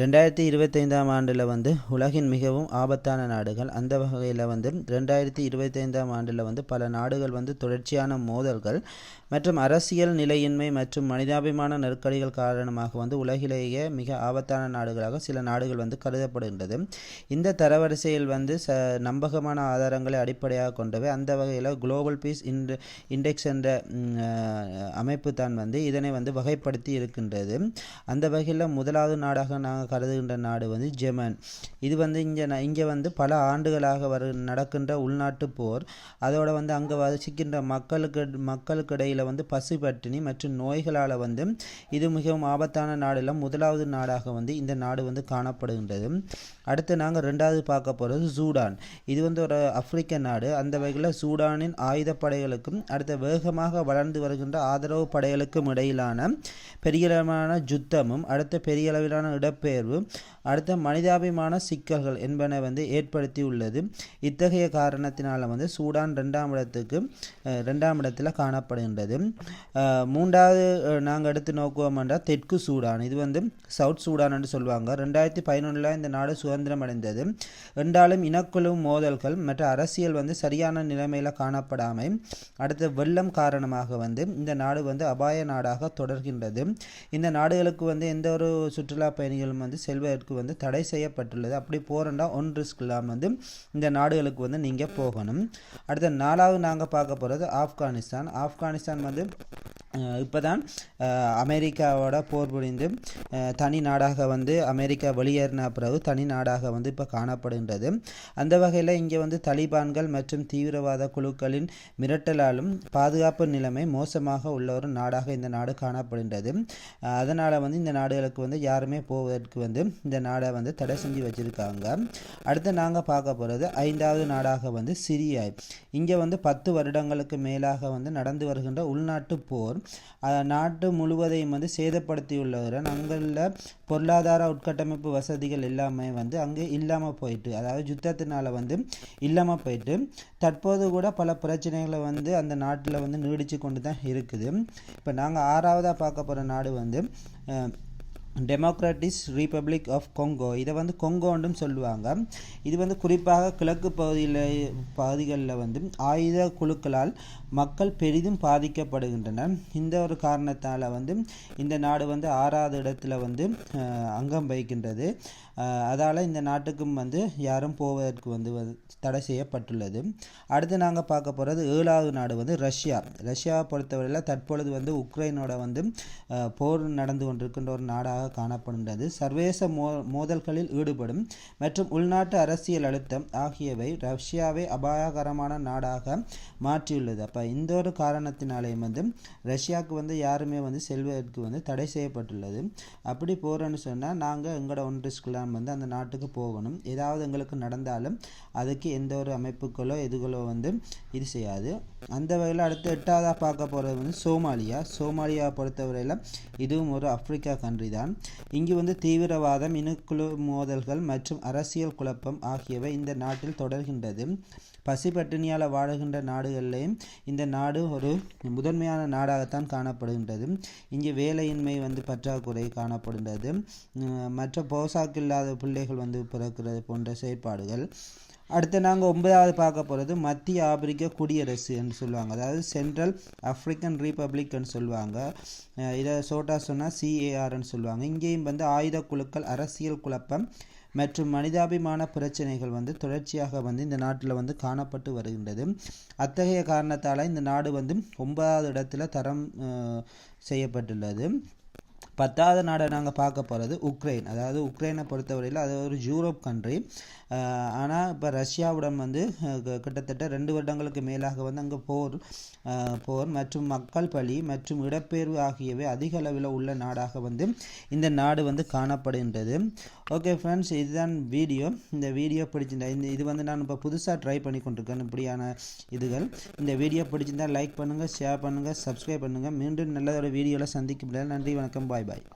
ரெண்டாயிரத்தி இருபத்தைந்தாம் ஆண்டில் வந்து உலகின் மிகவும் ஆபத்தான நாடுகள். அந்த வகையில் வந்து ரெண்டாயிரத்தி இருபத்தைந்தாம் ஆண்டில் வந்து பல நாடுகள் வந்து தொடர்ச்சியான மோதல்கள் மற்றும் அரசியல் நிலையின்மை மற்றும் மனிதாபிமான நெருக்கடிகள் காரணமாக வந்து உலகிலேயே மிக ஆபத்தான நாடுகளாக சில நாடுகள் வந்து கருதப்படுகின்றது. இந்த தரவரிசையில் வந்து ச நம்பகமான ஆதாரங்களை அடிப்படையாக கொண்டவை. அந்த வகையில் குளோபல் பீஸ் இன்டு இண்டெக்ஸ் என்ற அமைப்பு தான் வந்து இதனை வந்து வகைப்படுத்தி இருக்கின்றது. அந்த வகையில் முதலாவது நாடாக நாங்கள் கருதுகின்ற நாடு வந்து ஜெமன் இது வந்து இங்கே இங்கே வந்து பல ஆண்டுகளாக வரு நடக்கின்ற உள்நாட்டு போர். அதோட வந்து அங்கே வசிக்கின்ற மக்களுக்கு மக்களுக்கு இடையில் வந்து பசு பட்டினி மற்றும் நோய்களால் வந்து இது மிகவும் ஆபத்தான நாடில் முதலாவது நாடாக வந்து இந்த நாடு வந்து காணப்படுகின்றது. அடுத்து நாங்கள் ரெண்டாவது பார்க்க போகிறது சூடான். இது வந்து ஒரு ஆப்பிரிக்க நாடு. அந்த வகையில் சூடானின் ஆயுதப்படைகளுக்கும் அடுத்த வேகமாக வளர்ந்து வருகின்ற ஆதரவு படைகளுக்கும் இடையிலான பெரியளவான யுத்தமும் அடுத்த பெரிய அளவிலான இடப்பெயர்வு அடுத்த மனிதாபிமான சிக்கல்கள் என்பன வந்து ஏற்படுத்தி உள்ளது இத்தகைய காரணத்தினால் வந்து சூடான் ரெண்டாம் இடத்துக்கு ரெண்டாம் இடத்தில் காணப்படுகின்றது. மூன்றாவது நாங்கள் எடுத்து நோக்குவோம் என்றால் தெற்கு சூடான். இது வந்து சவுத் சூடான் என்று சொல்லுவாங்க. ரெண்டாயிரத்தி பதினொன்றில் இந்த நாடு சுதந்திரம் அடைந்தது ரெண்டாலும் இனக்குழு மோதல்கள் மற்றும் அரசியல் வந்து சரியான நிலைமையில் காணப்படாமல் அடுத்த வெள்ளம் காரணமாக வந்து இந்த நாடு வந்து அபாய நாடாக தொடர்கின்றது. இந்த நாடுகளுக்கு வந்து எந்த ஒரு சுற்றுலா பயணிகளும் வந்து செல்வதற்கு வந்து தடை செய்யப்பட்டுள்ளது. அப்படி போகிறண்டா ஒன் ரிஸ்க் இல்லாமல் வந்து இந்த நாடுகளுக்கு வந்து நீங்கள் போகணும். அடுத்த நாலாவது நாங்கள் பார்க்க போகிறது ஆப்கானிஸ்தான். ஆப்கானிஸ்தான் வந்து இப்போ தான் அமெரிக்காவோட போர் புரிந்து தனி நாடாக வந்து அமெரிக்கா வெளியேறின பிறகு தனி நாடாக வந்து இப்போ காணப்படுகின்றது. அந்த வகையில் இங்கே வந்து தலிபான்கள் மற்றும் தீவிரவாத குழுக்களின் மிரட்டலாலும் பாதுகாப்பு நிலைமை மோசமாக உள்ள ஒரு நாடாக இந்த நாடு காணப்படுகின்றது. அதனால் வந்து இந்த நாடுகளுக்கு வந்து யாருமே போவதற்கு வந்து இந்த நாடை வந்து தடை செஞ்சு வச்சுருக்காங்க. அடுத்து நாங்கள் பார்க்க போகிறது ஐந்தாவது நாடாக வந்து சிரியா இங்கே வந்து பத்து வருடங்களுக்கு மேலாக வந்து நடந்து வருகின்ற உள்நாட்டு போர். நாட்டு முழுவதையும் வந்து சேதப்படுத்தியுள்ளதுடன் அங்குள்ள பொருளாதார உட்கட்டமைப்பு வசதிகள் எல்லாமே வந்து அங்கே இல்லாமல் போயிட்டு அதாவது யுத்தத்தினால் வந்து இல்லாமல் போயிட்டு தற்போது கூட பல பிரச்சனைகளை வந்து அந்த நாட்டில் வந்து நீடித்து கொண்டு தான் இருக்குது. இப்போ நாங்கள் ஆறாவதாக பார்க்க போகிற நாடு வந்து டெமோக்ராட்டிஸ் ரிப்பப்ளிக் ஆஃப் கொங்கோ இதை வந்து கொங்கோன்றும் சொல்லுவாங்க. இது வந்து குறிப்பாக கிழக்கு பகுதியில் பகுதிகளில் வந்து ஆயுத குழுக்களால் மக்கள் பெரிதும் பாதிக்கப்படுகின்றனர் இந்த ஒரு காரணத்தால் வந்து இந்த நாடு வந்து ஆறாவது இடத்துல வந்து அங்கம் வகிக்கின்றது. அதால் இந்த நாட்டுக்கும் வந்து யாரும் போவதற்கு வந்து தடை செய்யப்பட்டுள்ளது. அடுத்து நாங்கள் பார்க்க போகிறது ஏழாவது நாடு வந்து ரஷ்யா. ரஷ்யாவை பொறுத்தவரையில் தற்பொழுது வந்து உக்ரைனோட வந்து போர் நடந்து கொண்டிருக்கின்ற ஒரு நாடாக காணப்படுகின்றது. சர்வதேச மோ மோதல்களில் ஈடுபடும் மற்றும் உள்நாட்டு அரசியல் அழுத்தம் ஆகியவை ரஷ்யாவை அபாயகரமான நாடாக மாற்றியுள்ளது. அப்போ இந்த ஒரு காரணத்தினாலேயும் வந்து ரஷ்யாவுக்கு வந்து யாருமே வந்து செல்வதற்கு வந்து தடை செய்யப்பட்டுள்ளது. அப்படி போகிறோன்னு சொன்னால் நாங்கள் எங்களோட ஒன்றிஸ்கெல்லாம் வந்து அந்த நாட்டுக்கு போகணும். ஏதாவது எங்களுக்கு நடந்தாலும் அதுக்கு எந்த ஒரு அமைப்புகளோ எதுகளோ வந்து இது செய்யாது. அந்த வகையில் அடுத்து எட்டாவதாக பார்க்க போகிறது வந்து சோமாலியா. சோமாலியாவை பொறுத்தவரையில் இதுவும் ஒரு ஆப்பிரிக்கா கண்ட்ரி தான். இங்கு வந்து தீவிரவாதம் இனக்குழு மோதல்கள் மற்றும் அரசியல் குழப்பம் ஆகியவை இந்த நாட்டில் தொடர்கின்றது. பசி பட்டினியால் வாழுகின்ற நாடுகளிலேயும் இந்த நாடு ஒரு முதன்மையான நாடாகத்தான் காணப்படுகின்றது. இங்கே வேலையின்மை வந்து பற்றாக்குறை காணப்படுகின்றது. மற்ற போசாக்கு இல்லாத பிள்ளைகள் வந்து பிறக்கிறது போன்ற செயற்பாடுகள். அடுத்து நாங்கள் ஒன்பதாவது பார்க்க போகிறது மத்திய ஆப்பிரிக்க குடியரசு என்று சொல்லுவாங்க. அதாவது சென்ட்ரல் ஆஃப்ரிக்கன் ரீபப்ளிக்னு சொல்லுவாங்க. இதை சோட்டா சொன்னால் சிஏஆர்னு சொல்லுவாங்க. இங்கேயும் வந்து ஆயுத குழுக்கள் அரசியல் குழப்பம் மற்றும் மனிதாபிமான பிரச்சனைகள் வந்து தொடர்ச்சியாக வந்து இந்த நாட்டில் வந்து காணப்பட்டு வருகின்றது. அத்தகைய காரணத்தால் இந்த நாடு வந்து ஒன்பதாவது இடத்துல தரம் செய்யப்பட்டுள்ளது. பத்தாவது நாடை நாங்கள் பார்க்க போகிறது உக்ரைன். அதாவது உக்ரைனை பொறுத்தவரையில் அது ஒரு யூரோப் கண்ட்ரி ஆனால் இப்போ ரஷ்யாவுடன் வந்து கிட்டத்தட்ட ரெண்டு வருடங்களுக்கு மேலாக வந்து அங்கே போர் போர் மற்றும் மக்கள் பலி மற்றும் இடப்பெயர்வு ஆகியவை அதிக அளவில் உள்ள நாடாக வந்து இந்த நாடு வந்து காணப்படுகின்றது. ஓகே ஃப்ரெண்ட்ஸ் இதுதான் வீடியோ. இந்த வீடியோ பிடிச்சிருந்தா இந்த இது வந்து நான் இப்போ புதுசாக ட்ரை பண்ணி கொண்டிருக்கேன் இப்படியான இதுகள். இந்த வீடியோ பிடிச்சிருந்தால் லைக் பண்ணுங்கள் ஷேர் பண்ணுங்கள் சப்ஸ்கிரைப் பண்ணுங்கள் மீண்டும் நல்லதோட வீடியோவில் சந்திக்க முடியாது நன்றி வணக்கம் பாய் பாய்